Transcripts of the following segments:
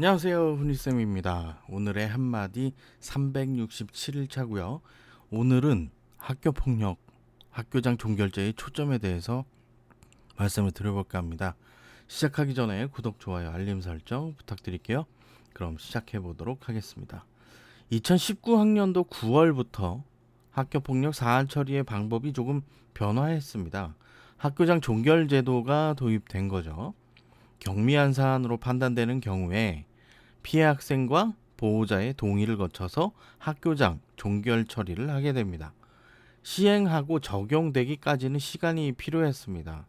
안녕하세요. 훈이쌤입니다. 오늘의 한마디 367일차고요. 오늘은 학교폭력 학교장 종결제의 초점에 대해서 말씀을 드려볼까 합니다. 시작하기 전에 구독 좋아요 알림 설정 부탁드릴게요. 그럼 시작해 보도록 하겠습니다. 2019학년도 9월부터 학교폭력 사안 처리의 방법이 조금 변화했습니다. 학교장 종결제도가 도입된 거죠. 경미한 사안으로 판단되는 경우에 피해 학생과 보호자의 동의를 거쳐서 학교장 종결 처리를 하게 됩니다. 시행하고 적용되기까지는 시간이 필요했습니다.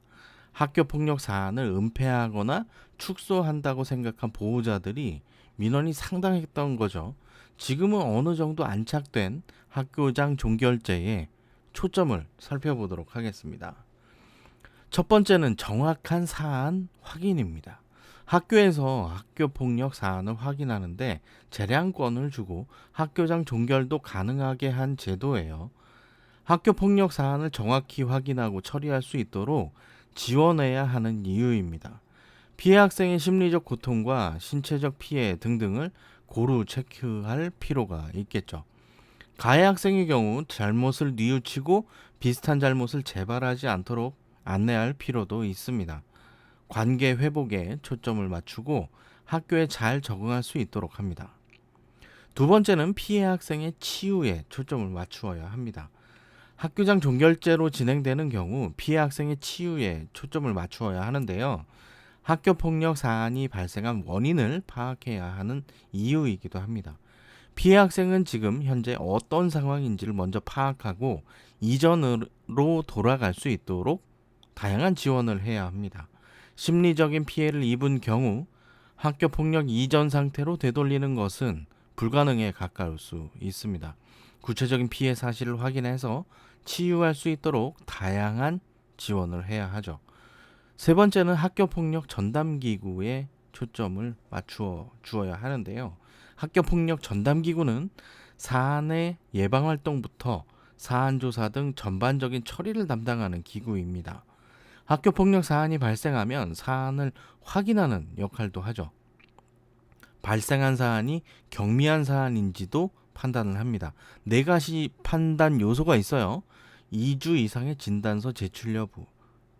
학교 폭력 사안을 은폐하거나 축소한다고 생각한 보호자들이 민원이 상당했던 거죠. 지금은 어느 정도 안착된 학교장 종결제에 초점을 살펴보도록 하겠습니다. 첫 번째는 정확한 사안 확인입니다. 학교에서 학교 폭력 사안을 확인하는데 재량권을 주고 학교장 종결도 가능하게 한 제도예요. 학교 폭력 사안을 정확히 확인하고 처리할 수 있도록 지원해야 하는 이유입니다. 피해 학생의 심리적 고통과 신체적 피해 등등을 고루 체크할 필요가 있겠죠. 가해 학생의 경우 잘못을 뉘우치고 비슷한 잘못을 재발하지 않도록 안내할 필요도 있습니다. 관계 회복에 초점을 맞추고 학교에 잘 적응할 수 있도록 합니다. 두 번째는 피해 학생의 치유에 초점을 맞추어야 합니다. 학교장 종결제로 진행되는 경우 피해 학생의 치유에 초점을 맞추어야 하는데요. 학교 폭력 사안이 발생한 원인을 파악해야 하는 이유이기도 합니다. 피해 학생은 지금 현재 어떤 상황인지를 먼저 파악하고 이전으로 돌아갈 수 있도록 다양한 지원을 해야 합니다. 심리적인 피해를 입은 경우 학교 폭력 이전 상태로 되돌리는 것은 불가능에 가까울 수 있습니다. 구체적인 피해 사실을 확인해서 치유할 수 있도록 다양한 지원을 해야 하죠. 세 번째는 학교 폭력 전담 기구에 초점을 맞추어 주어야 하는데요. 학교 폭력 전담 기구는 사안의 예방 활동부터 사안 조사 등 전반적인 처리를 담당하는 기구입니다. 학교 폭력 사안이 발생하면 사안을 확인하는 역할도 하죠. 발생한 사안이 경미한 사안인지도 판단을 합니다. 네 가지 판단 요소가 있어요. 2주 이상의 진단서 제출 여부,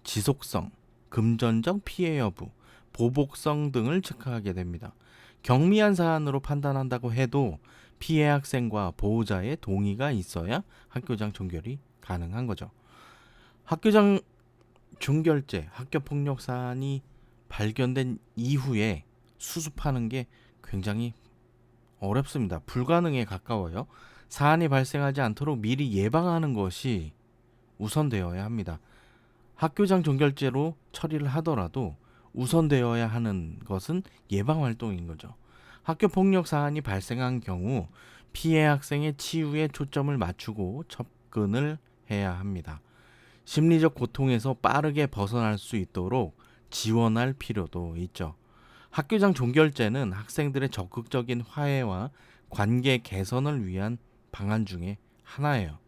지속성, 금전적 피해 여부, 보복성 등을 체크하게 됩니다. 경미한 사안으로 판단한다고 해도 피해 학생과 보호자의 동의가 있어야 학교장 종결이 가능한 거죠. 학교장 종결제, 학교 폭력 사안이 발견된 이후에 수습하는 게 굉장히 어렵습니다. 불가능에 가까워요. 사안이 발생하지 않도록 미리 예방하는 것이 우선되어야 합니다. 학교장 종결제로 처리를 하더라도 우선되어야 하는 것은 예방 활동인 거죠. 학교 폭력 사안이 발생한 경우 피해 학생의 치유에 초점을 맞추고 접근을 해야 합니다. 심리적 고통에서 빠르게 벗어날 수 있도록 지원할 필요도 있죠. 학교장 종결제는 학생들의 적극적인 화해와 관계 개선을 위한 방안 중에 하나예요.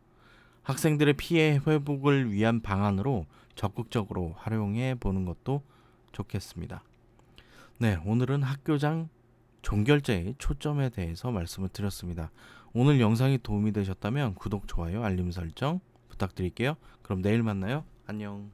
학생들의 피해 회복을 위한 방안으로 적극적으로 활용해 보는 것도 좋겠습니다. 네, 오늘은 학교장 종결제의 초점에 대해서 말씀을 드렸습니다. 오늘 영상이 도움이 되셨다면 구독, 좋아요, 알림 설정 부탁드릴게요. 그럼 내일 만나요. 안녕.